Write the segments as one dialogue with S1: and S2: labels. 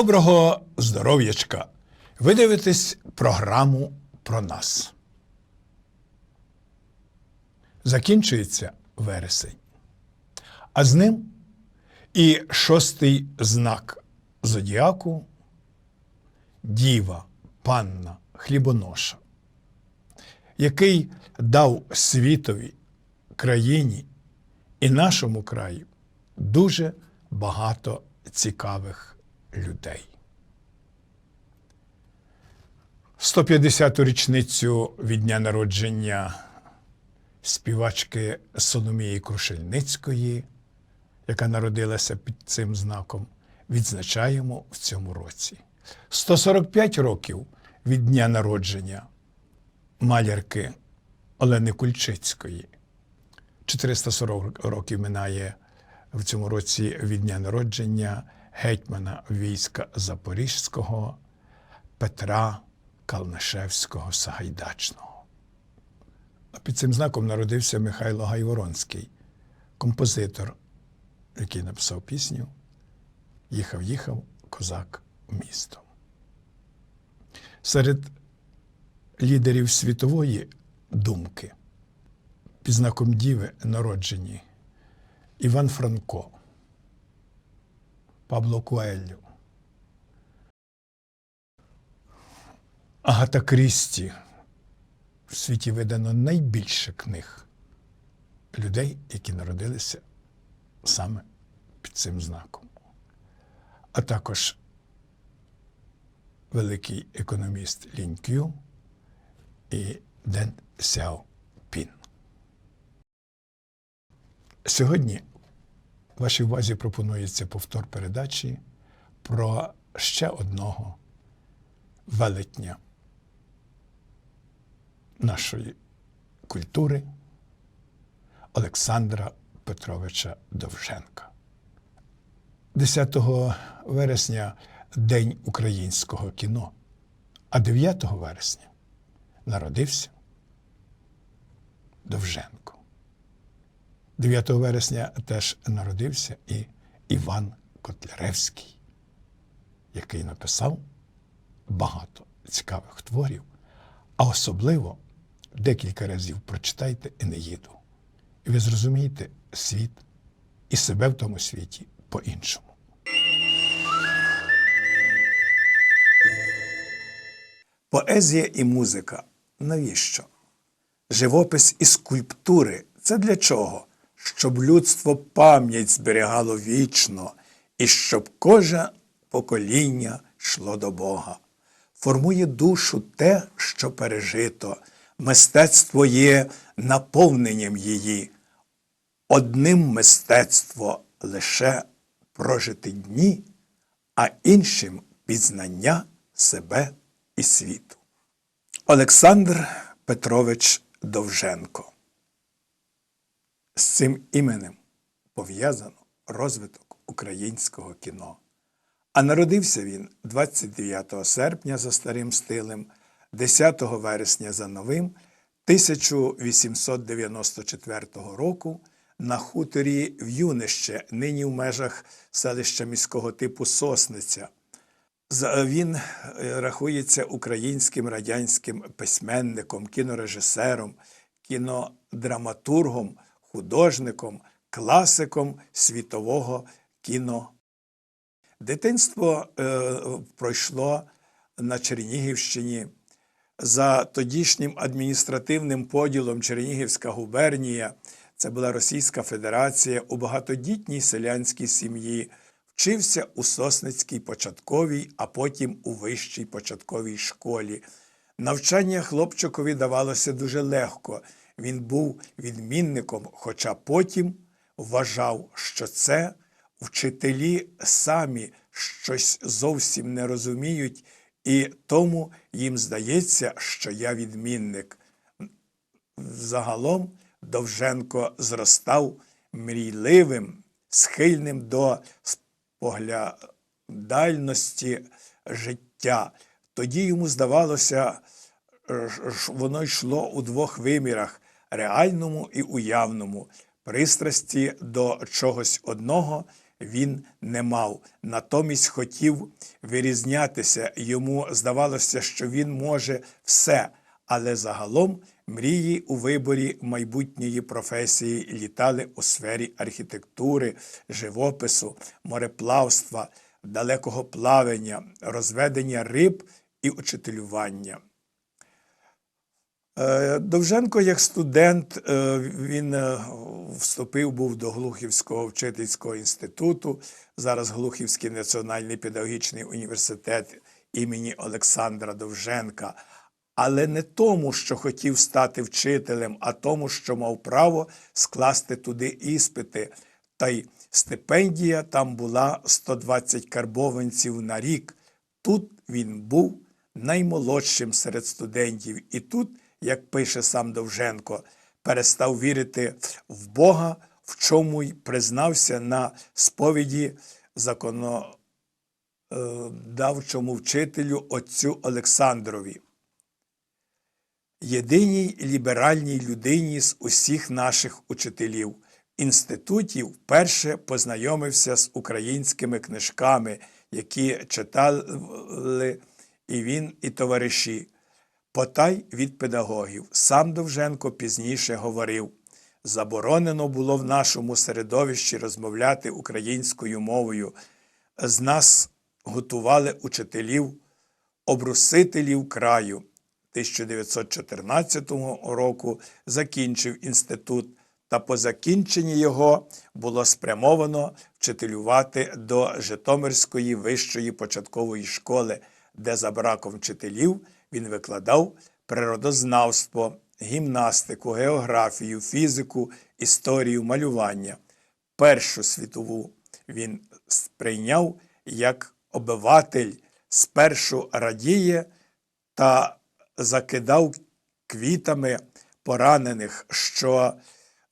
S1: Доброго здоров'ячка! Ви дивитесь програму про нас. Закінчується вересень. А з ним і шостий знак зодіаку Діва, панна, хлібоноша, який дав світові, країні і нашому краю дуже багато цікавих людей. 150-ту річницю від дня народження співачки Соломії Крушельницької, яка народилася під цим знаком, відзначаємо в цьому році. 145 років від дня народження малярки Олени Кульчицької. 440 років минає в цьому році від дня народження гетьмана війська Запорізького Петра Калнишевського Сагайдачного. Під цим знаком народився Михайло Гайворонський, композитор, який написав пісню Їхав, їхав козак містом. Серед лідерів світової думки під знаком Діви народжені Іван Франко, Пабло Куеллю, Агата Крісті. В світі видано найбільше книг людей, які народилися саме під цим знаком. А також великий економіст Лінь Кю і Ден Сяо Пін. Сьогодні вашій увазі пропонується повтор передачі про ще одного велетня нашої культури Олександра Петровича Довженка. 10 вересня День українського кіно, а 9 вересня народився Довженко. 9 вересня теж народився і Іван Котляревський, який написав багато цікавих творів, а особливо декілька разів прочитайте Енеїду. І ви зрозумієте світ і себе в тому світі по-іншому. Поезія і музика навіщо? Живопис і скульптури це для чого? Щоб людство пам'ять зберігало вічно, і щоб коже покоління йшло до Бога. Формує душу те, що пережито, мистецтво є наповненням її. Одним мистецтво лише прожити дні, а іншим пізнання себе і світу. Олександр Петрович Довженко. З цим іменем пов'язано розвиток українського кіно. А народився він 29 серпня за старим стилем, 10 вересня за новим 1894 року на хуторі в Юнище, нині в межах селища міського типу Сосниця. Він е, рахується українським радянським письменником, кінорежисером, кінодраматургом, художником, класиком світового кіно. Дитинство е, пройшло на Чернігівщині. За тодішнім адміністративним поділом Чернігівська губернія, це була Російська Федерація, у багатодітній селянській сім'ї, вчився у Сосницькій початковій, а потім у вищій початковій школі. Навчання хлопчикові давалося дуже легко. Він був відмінником, хоча потім вважав, що це вчителі самі щось зовсім не розуміють, і тому їм здається, що я відмінник. Загалом Довженко зростав мрійливим, схильним до споглядальності життя. Тоді йому здавалося, е, воно йшло у двох вимірах реальному і уявному, пристрасті до чогось одного він не мав. Натомість хотів вирізнятися. Йому здавалося, що він може все, але загалом мрії у виборі майбутньої професії літали у сфері архітектури, живопису, мореплавства, далекого плавання, розведення риб і учителювання. Е, Довженко, як студент, е, він е, вступив був до Глухівського вчительського інституту, зараз Глухівський національний педагогічний університет імені Олександра Довженка, але не тому, що хотів стати вчителем, а тому, що мав право скласти туди іспити. Та й стипендія там була 120 карбованців на рік. Тут він був наймолодшим серед студентів. І тут, як пише сам Довженко, перестав вірити в Бога, в чому й признався на сповіді законодавчому вчителю отцю Олександрові. Єдиній ліберальній людині з усіх наших учителів. В інституті вперше познайомився з українськими книжками, які читали і він, і товариші. Потай від педагогів. Сам Довженко пізніше говорив: заборонено було в нашому середовищі розмовляти українською мовою. З нас готували учителів, обрусителів краю. 1914 року закінчив інститут, та по закінченні його було спрямовано вчителювати до Житомирської вищої початкової школи, де за браком вчителів він викладав природознавство, гімнастику, географію, фізику, історію, малювання. Першу світову він сприйняв як обиватель, спершу радіє та закидав квітами поранених, що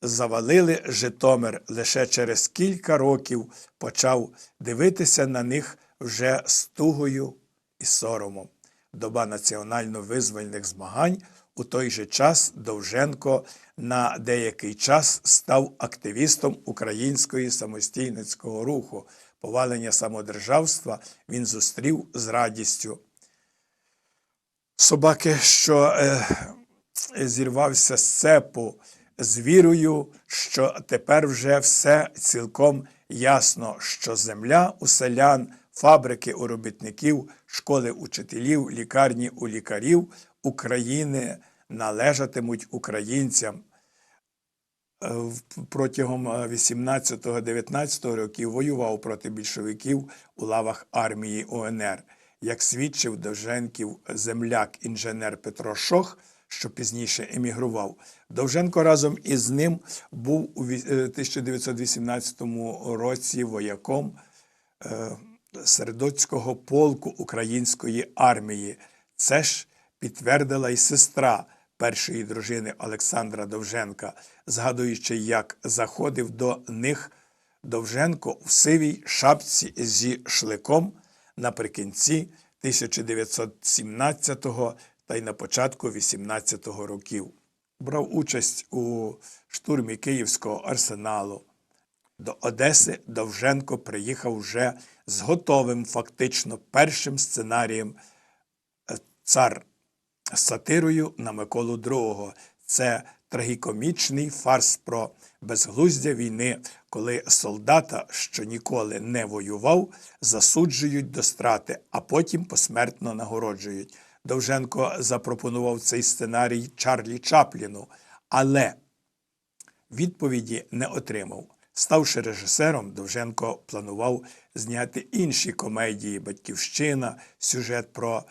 S1: завалили Житомир лише через кілька років почав дивитися на них вже з тугою і соромом. Доба національно-визвольних змагань у той же час Довженко на деякий час став активістом української самостійницького руху. Повалення самодержавства він зустрів з радістю. Собаки, що е, зірвався з цепу з вірою, що тепер вже все цілком ясно, що земля у селян, фабрики у робітників, школи учителів, лікарні у лікарів України належатимуть українцям. Е, Протягом 18-19 років воював проти більшовиків у лавах армії УНР як свідчив Довженків земляк інженер Петро Шох, що пізніше емігрував. Довженко разом із ним був у 1918 році вояком е, Сердоцького полку української армії. Це ж підтвердила й сестра першої дружини Олександра Довженка, згадуючи, як заходив до них Довженко в сивій шапці зі шликом наприкінці 1917 та й на початку 18-го років. Брав участь у штурмі Київського арсеналу. До Одеси Довженко приїхав вже з готовим фактично першим сценарієм е, цар сатирою на Миколу II. Це трагікомічний фарс про безглуздя війни, коли солдата, що ніколи не воював, засуджують до страти, а потім посмертно нагороджують. Довженко запропонував цей сценарій Чарлі Чапліну, але відповіді не отримав. Ставши режисером, Довженко планував зняти інші комедії Батьківщина, сюжет про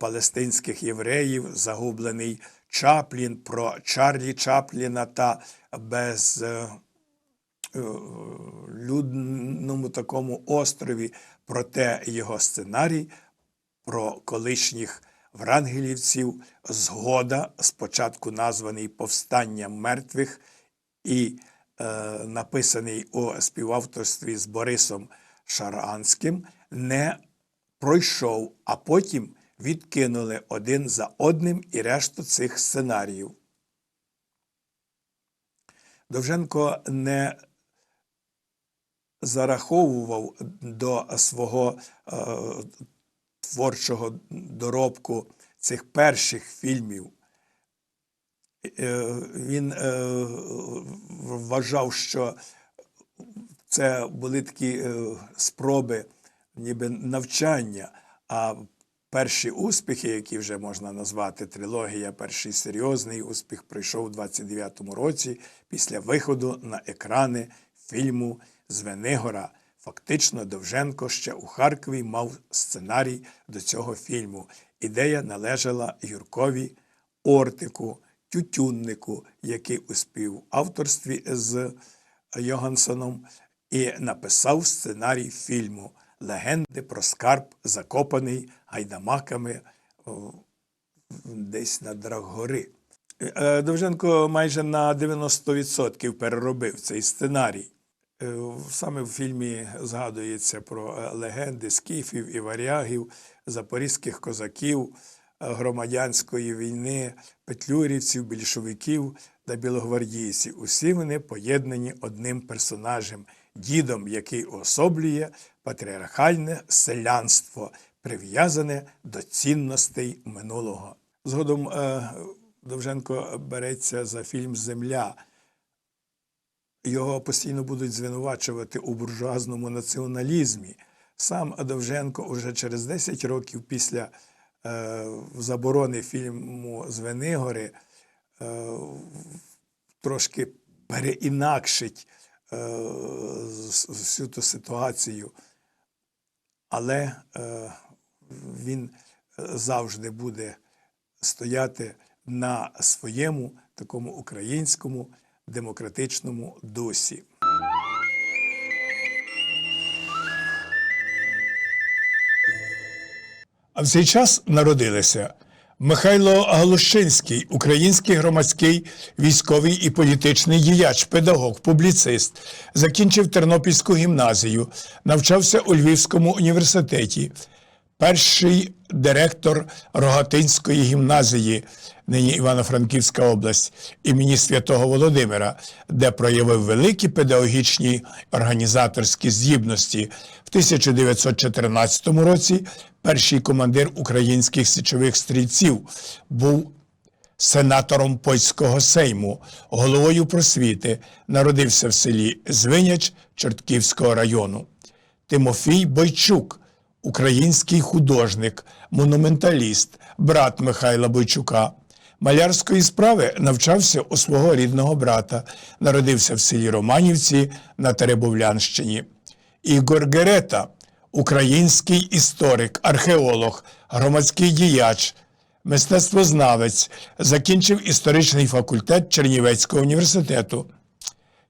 S1: палестинських євреїв, загублений Чаплін, про Чарлі Чапліна та безлюдному такому острові, проте його сценарій про колишніх врангелівців, згода, спочатку названий Повстання мертвих і е, написаний у співавторстві з Борисом Шаранським, не пройшов, а потім відкинули один за одним і решту цих сценаріїв. Довженко не зараховував до свого е, творчого доробку цих перших фільмів. Е, Він е, вважав, що це були такі е, спроби, ніби навчання. А перші успіхи, які вже можна назвати трилогія, перший серйозний успіх прийшов у 29-му році після виходу на екрани фільму Звенигора. Фактично, Довженко ще у Харкові мав сценарій до цього фільму. Ідея належала Юркові Ортику, Тютюннику, який у співавторстві з Йогансоном і написав сценарій фільму Легенди про скарб, закопаний гайдамаками десь на Драггори. Е, Довженко майже на 90% переробив цей сценарій. Е, Саме в фільмі згадується про е, легенди скіфів і варягів, запорізьких козаків, е, громадянської війни, петлюрівців, більшовиків та білогвардійців. Усі вони поєднані одним персонажем, дідом, який уособлює патріархальне селянство, прив'язане до цінностей минулого. Згодом е, Довженко береться за фільм Земля. Його постійно будуть звинувачувати у буржуазному націоналізмі. Сам Довженко уже через 10 років після заборони фільму Звенигори е, трошки переінакшить е, всю ту ситуацію, але е, він завжди буде стояти на своєму такому українському демократичному дусі. А в цей час народилися Михайло Галущинський, український громадський військовий і політичний діяч, педагог, публіцист, закінчив Тернопільську гімназію, навчався у Львівському університеті, перший директор Рогатинської гімназії, нині Івано-Франківська область, імені Святого Володимира, де проявив великі педагогічні організаторські здібності. В 1914 році перший командир українських січових стрільців був сенатором польського сейму, головою просвіти, народився в селі Звиняч Чортківського району. Тимофій Бойчук, український художник, монументаліст, брат Михайла Бойчука. Малярської справи навчався у свого рідного брата, народився в селі Романівці на Теребовлянщині. Ігор Герета, український історик, археолог, громадський діяч, мистецтвознавець, закінчив історичний факультет Чернівецького університету.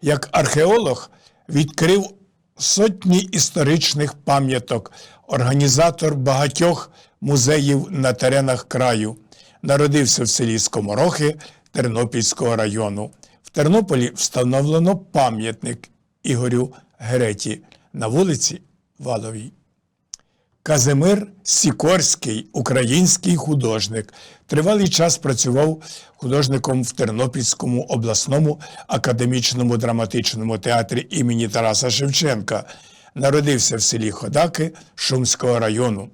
S1: Як археолог відкрив сотні історичних пам'яток, організатор багатьох музеїв на теренах краю. Народився в селі Скоморохи Тернопільського району. В Тернополі встановлено пам'ятник Ігорю Гереті на вулиці Валовій. Казимир Сікорський, український художник, тривалий час працював художником в Тернопільському обласному академічному драматичному театрі імені Тараса Шевченка. Народився в селі Ходаки Шумського району.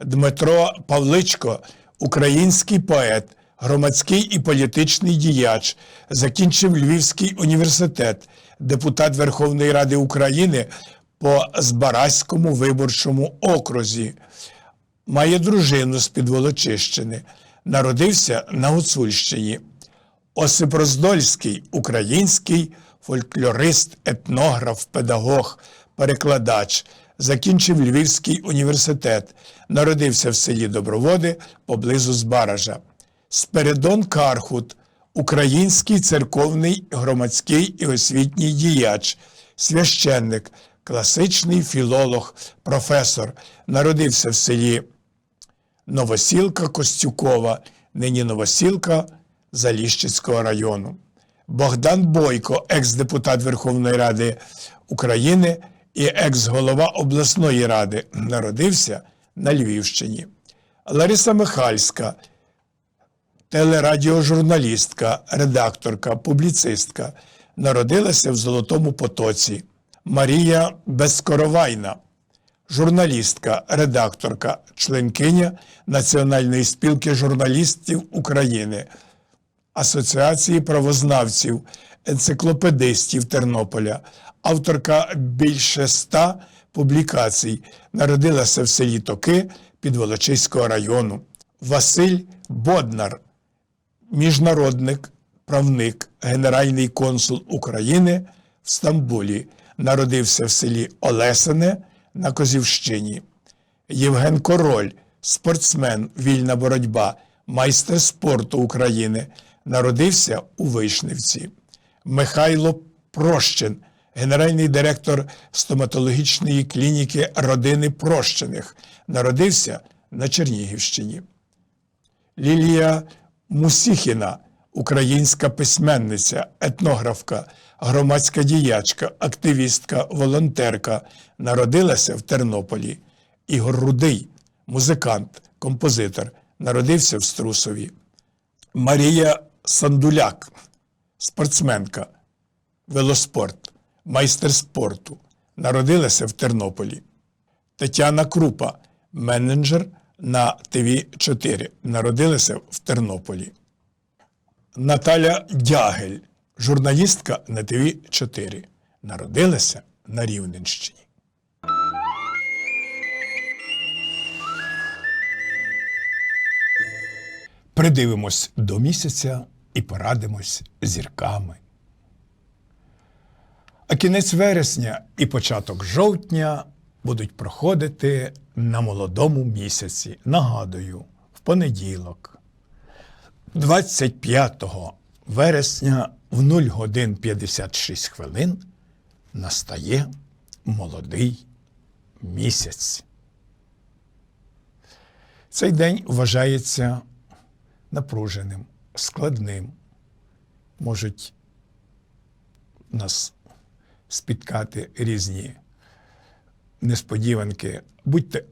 S1: Дмитро Павличко, український поет, громадський і політичний діяч, закінчив Львівський університет, депутат Верховної Ради України по Збаразькому виборчому окрузі. Має дружину з Підволочищини. Народився на Гуцульщині. Осип Роздольський, український фольклорист, етнограф, педагог, перекладач, закінчив Львівський університет, народився в селі Доброводи поблизу Збаража. Спиридон Кархут, український церковний, громадський і освітній діяч, священник, класичний філолог, професор, народився в селі Новосілка Костюкова, нині Новосілка Заліщицького району. Богдан Бойко, екс-депутат Верховної Ради України і екс-голова обласної ради, народився на Львівщині. Лариса Михальська, телерадіожурналістка, редакторка, публіцистка, народилася в Золотому Потоці. Марія Безкоровайна, журналістка, редакторка, членкиня Національної спілки журналістів України, Асоціації правознавців, енциклопедистів Тернополя, авторка більше ста публікацій, народилася в селі Токи Підволочиського району. Василь Боднар, міжнародник, правник, генеральний консул України в Стамбулі, народився в селі Олесине на Козівщині. Євген Король, спортсмен, вільна боротьба, майстер спорту України, народився у Вишневці. Михайло Прощин, генеральний директор стоматологічної клініки родини Прощених, народився на Чернігівщині. Лілія Мусіхіна, українська письменниця, етнографка, громадська діячка, активістка, волонтерка, народилася в Тернополі. Ігор Рудий, музикант, композитор, народився в Струсові. Марія Сандуляк, спортсменка, велоспорт, майстер спорту, народилася в Тернополі. Тетяна Крупа, менеджер на ТВ4, народилася в Тернополі. Наталя Дягель, журналістка на ТВ4, народилася на Рівненщині. Придивимось до місяця і порадимось зірками. А кінець вересня і початок жовтня будуть проходити на молодому місяці. Нагадую, в понеділок, 25 вересня в 0 годин 56 хвилин настає молодий місяць. Цей день вважається напруженим, складним. Можуть нас спіткати різні несподіванки. Будьте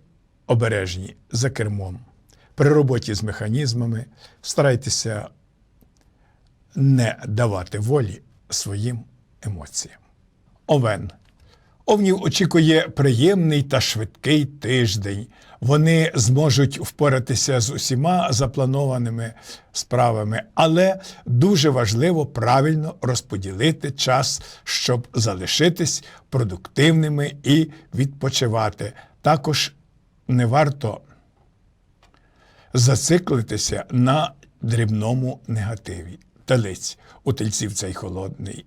S1: обережні за кермом. При роботі з механізмами старайтеся не давати волі своїм емоціям. Овен. Овнів очікує приємний та швидкий тиждень. Вони зможуть впоратися з усіма запланованими справами, але дуже важливо правильно розподілити час, щоб залишитись продуктивними і відпочивати. Також не варто зациклитися на дрібному негативі. Телець у тельців цей холодний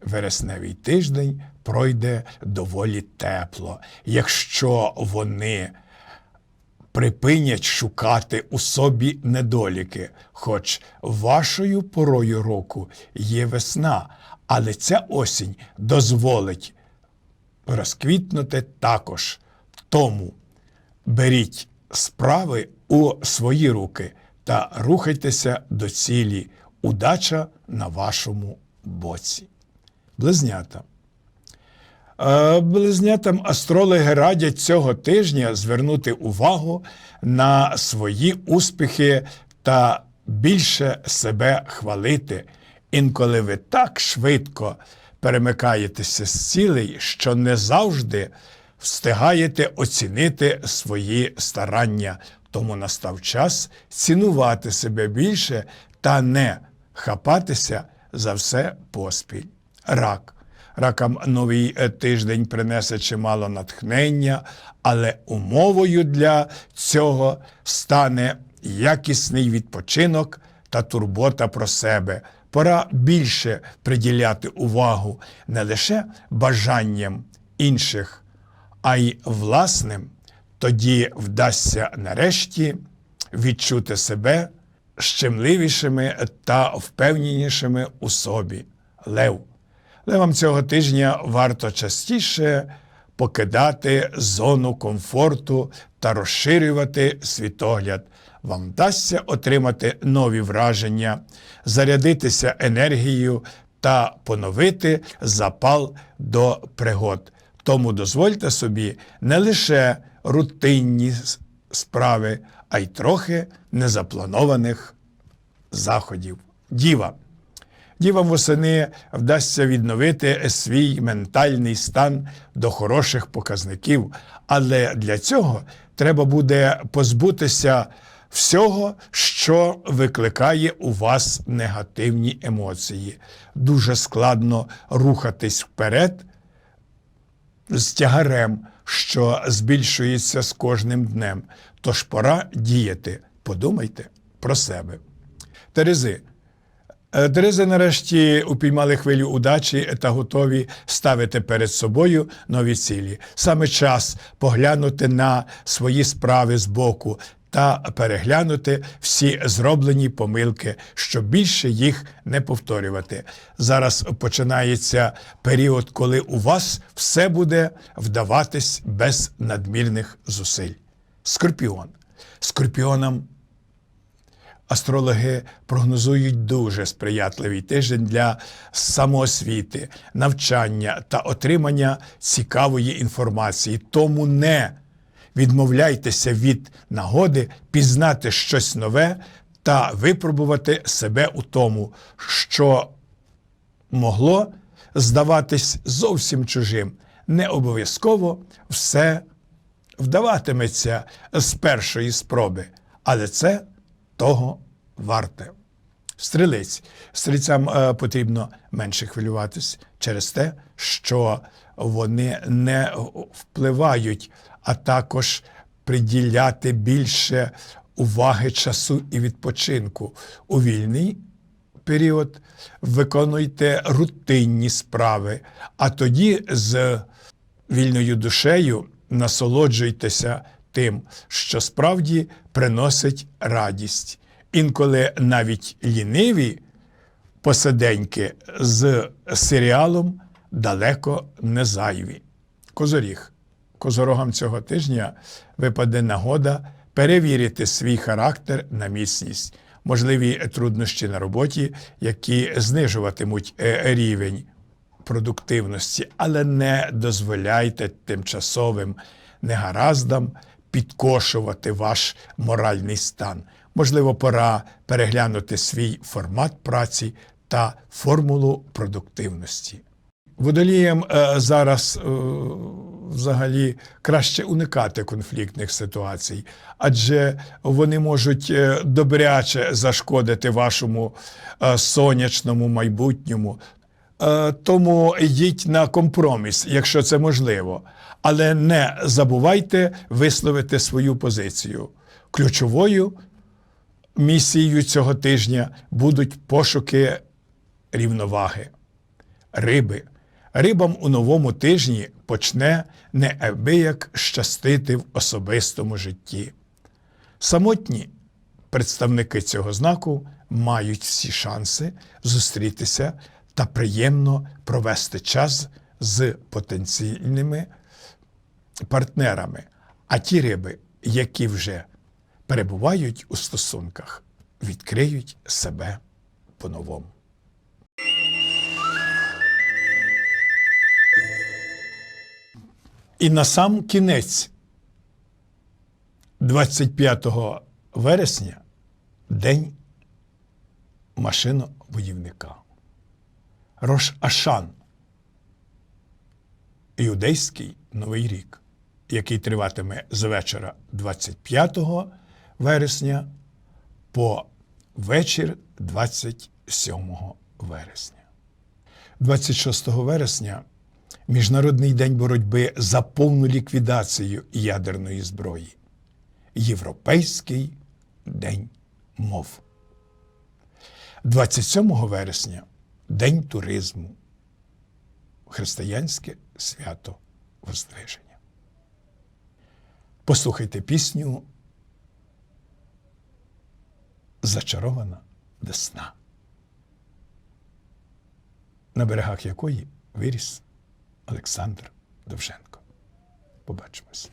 S1: вересневий тиждень пройде доволі тепло, якщо вони припинять шукати у собі недоліки, хоч вашою порою року є весна, але ця осінь дозволить розквітнути також. Тому беріть справи у свої руки та рухайтеся до цілі. Удача на вашому боці. Близнята. Близнятам астрологи радять цього тижня звернути увагу на свої успіхи та більше себе хвалити. Інколи ви так швидко перемикаєтеся з цілей, що не завжди встигаєте оцінити свої старання. Тому настав час цінувати себе більше та не хапатися за все поспіль рак. Ракам новий е, тиждень принесе чимало натхнення, але умовою для цього стане якісний відпочинок та турбота про себе. Пора більше приділяти увагу не лише бажанням інших, а й власним. Тоді вдасться нарешті відчути себе щемливішими та впевненішими у собі. Лев. Левам цього тижня варто частіше покидати зону комфорту та розширювати світогляд. Вам вдасться отримати нові враження, зарядитися енергією та поновити запал до пригод. Тому дозвольте собі не лише рутинні справи, а й трохи незапланованих заходів. Діва. Дівам восени вдасться відновити свій ментальний стан до хороших показників. Але для цього треба буде позбутися всього, що викликає у вас негативні емоції. Дуже складно рухатись вперед з тягарем, що збільшується з кожним днем. Тож пора діяти. Подумайте про себе. Терези. Е, Терези нарешті упіймали хвилю удачі та готові ставити перед собою нові цілі. Саме час поглянути на свої справи збоку та переглянути всі зроблені помилки, щоб більше їх не повторювати. Зараз починається період, коли у вас все буде вдаватись без надмірних зусиль. Скорпіон. Скорпіонам Астрологи прогнозують дуже сприятливий тиждень для самоосвіти, навчання та отримання цікавої інформації. Тому не відмовляйтеся від нагоди пізнати щось нове та випробувати себе у тому, що могло здаватись зовсім чужим. Не обов'язково все вдаватиметься з першої спроби, але це того варте. Стрілець. Стрільцям е, потрібно менше хвилюватись через те, що вони не впливають, а також приділяти більше уваги часу і відпочинку. У вільний період виконуйте рутинні справи, а тоді з вільною душею насолоджуйтеся тим, що справді приносить радість. Інколи навіть ліниві посиденьки з серіалом далеко не зайві. Козоріг. Козорогам цього тижня випаде нагода перевірити свій характер на міцність, можливі труднощі на роботі, які знижуватимуть е, рівень продуктивності, але не дозволяйте тимчасовим негараздам підкошувати ваш моральний стан. Можливо, пора переглянути свій формат праці та формулу продуктивності. Водоліям е, зараз е, взагалі краще уникати конфліктних ситуацій, адже вони можуть е, добряче зашкодити вашому сонячному майбутньому. Тому йдіть на компроміс, якщо це можливо. Але не забувайте висловити свою позицію. Ключовою місією цього тижня будуть пошуки рівноваги. Риби. Рибам у новому тижні почне неабияк щастити в особистому житті. Самотні представники цього знаку мають всі шанси зустрітися та приємно провести час з потенційними партнерами. А ті риби, які вже перебувають у стосунках, відкриють себе по-новому. І на сам кінець 25 вересня день машинобудівника. Рош Ашан. Іудейський Новий рік, який триватиме з вечора 25 вересня по вечір 27 вересня. 26 вересня Міжнародний день боротьби за повну ліквідацію ядерної зброї. Європейський день мов. 27 вересня День туризму. Християнське свято Воздвиження. Послухайте пісню Зачарована весна, на берегах якої виріс Олександр Довженко. Побачимось.